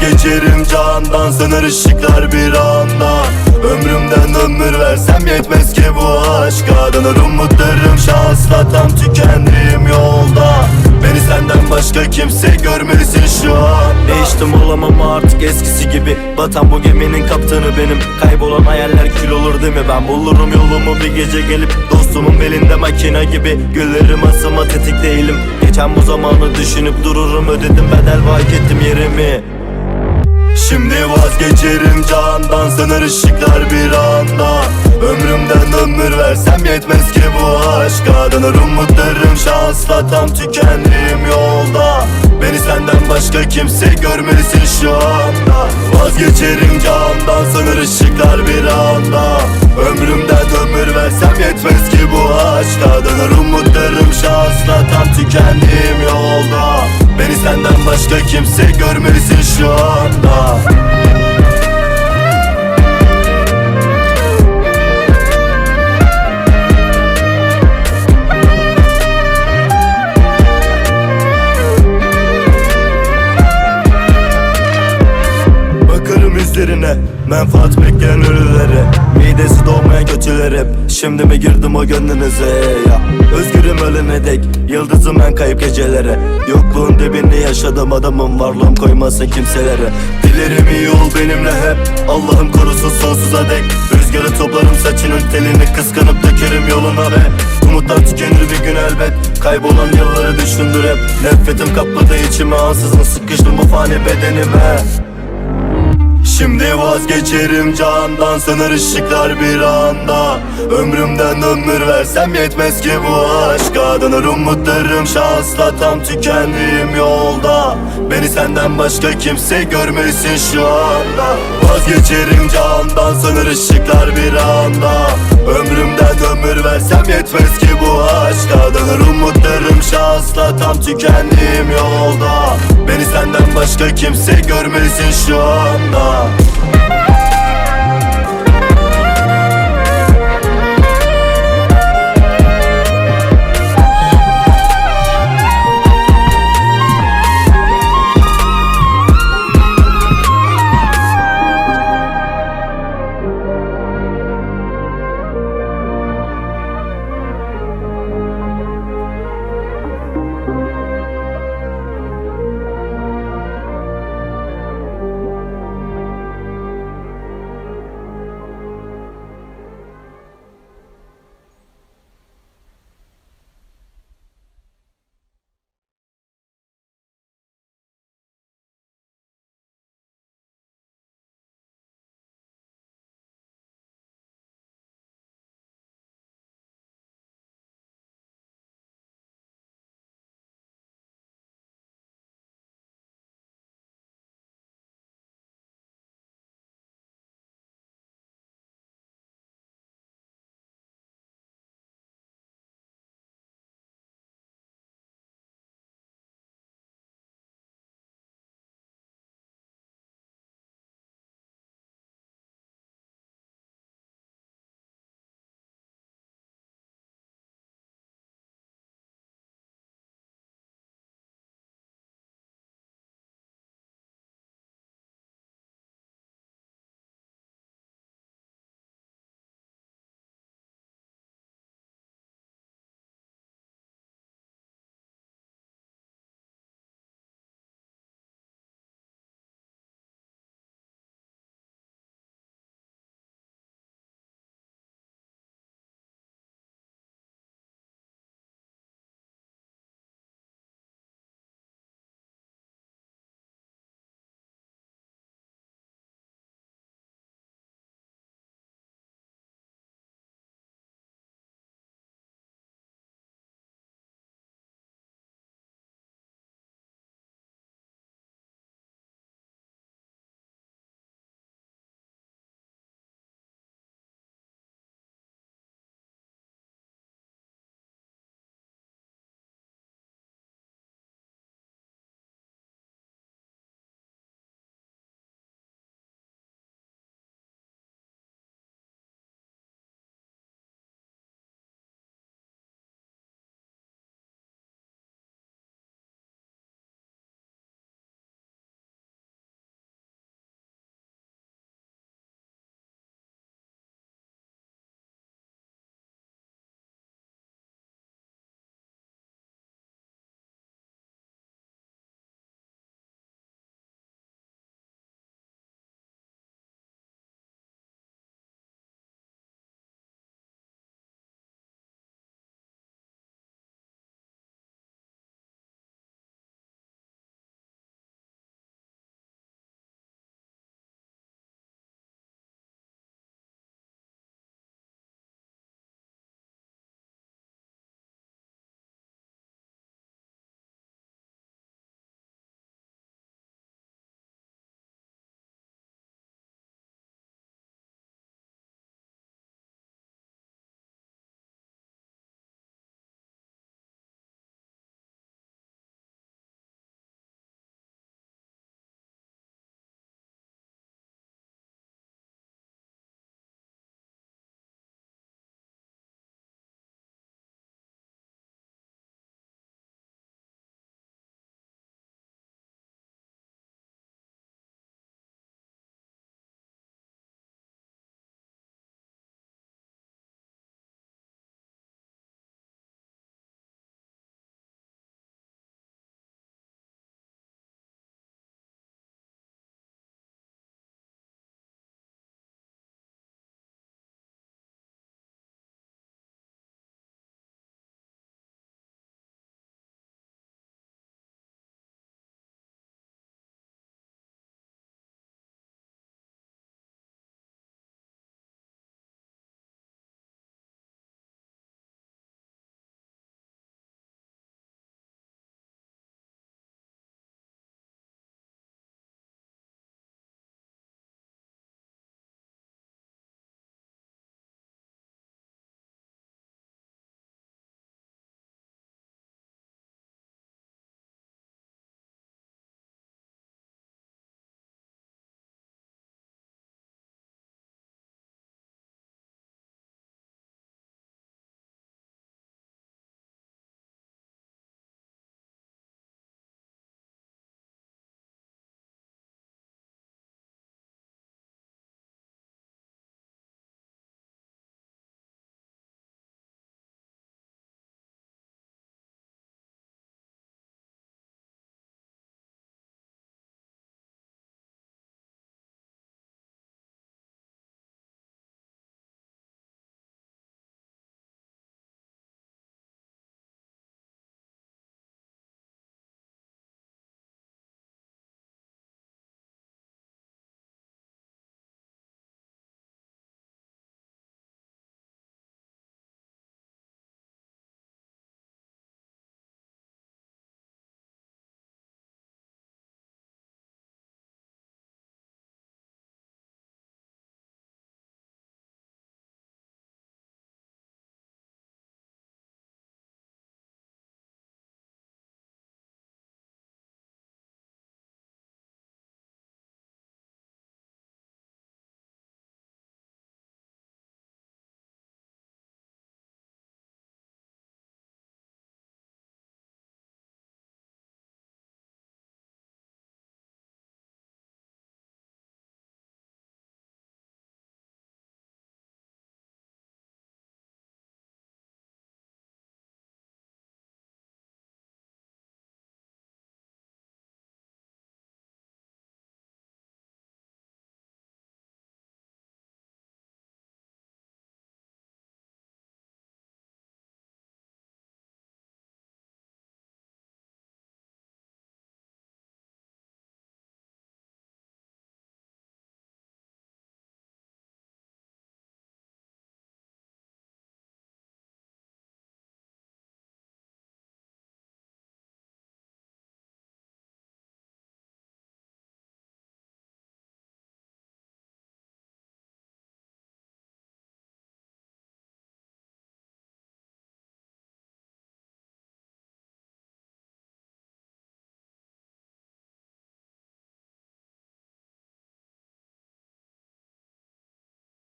Vazgeçerim candan Sınır ışıklar bir anda. Ömrümden ömür versem yetmez ki bu aşka Dönür umutlarım şansla tam tükendiğim yolda. Beni senden başka kimse görmelisin şu an Değiştim olamam artık eskisi gibi. Batan bu geminin kaptanı benim. Kaybolan hayaller kül olur değil mi? Ben bulurum yolumu bir gece gelip. Dostumun belinde makine gibi. Güllerim asıma tetik değilim. Geçen bu zamanı düşünüp dururum Ödedim. Bedel fark ettim yerimi Şimdi vazgeçerim candan Sınır ışıklar bir anda. Ömrümden ömür versem yetmez ki bu aşka. Döner umutlarım şansla tam tükendiğim yolda. Beni senden başka kimse görmelisin şu anda. Vazgeçerim candan sınır ışıklar bir anda. Ömrümden ömür versem yetmez ki bu aşka. Döner umutlarım şansla tam tükendiğim yolda. Beni senden başka kimse görmelisin şu anda Midesi doğmayan kötüler hep. Şimdi mi girdim o gönlünüze? Ya. Özgürüm ölene dek. Yıldızım ben kayıp gecelere. Yokluğun dibini yaşadım. Adamım Varlığım koymasın kimselere. Dilerim iyi ol benimle hep. Allah'ım korusun sonsuza dek. Rüzgarı toplarım saçının telini. Kıskanıp dökerim yoluna ve Umutlar tükenir bir gün elbet. Kaybolan yılları düşündür hep. Nefretim kapladı içime ansızın. Sıkıştım bu fani bedenime Şimdi vazgeçerim candan Sınır ışıklar bir anda. Ömrümden ömür versem yetmez ki bu aşka Döner umutlarım şansla tam tükendiğim yolda. Beni senden başka kimse görmesin şu anda. Vazgeçerim candan Sınır ışıklar bir anda. Ömrümden ömür versem yetmez ki bu aşka Döner umutlarım şansla tam tükendiğim yolda. Beni senden başka kimse görmesin şu anda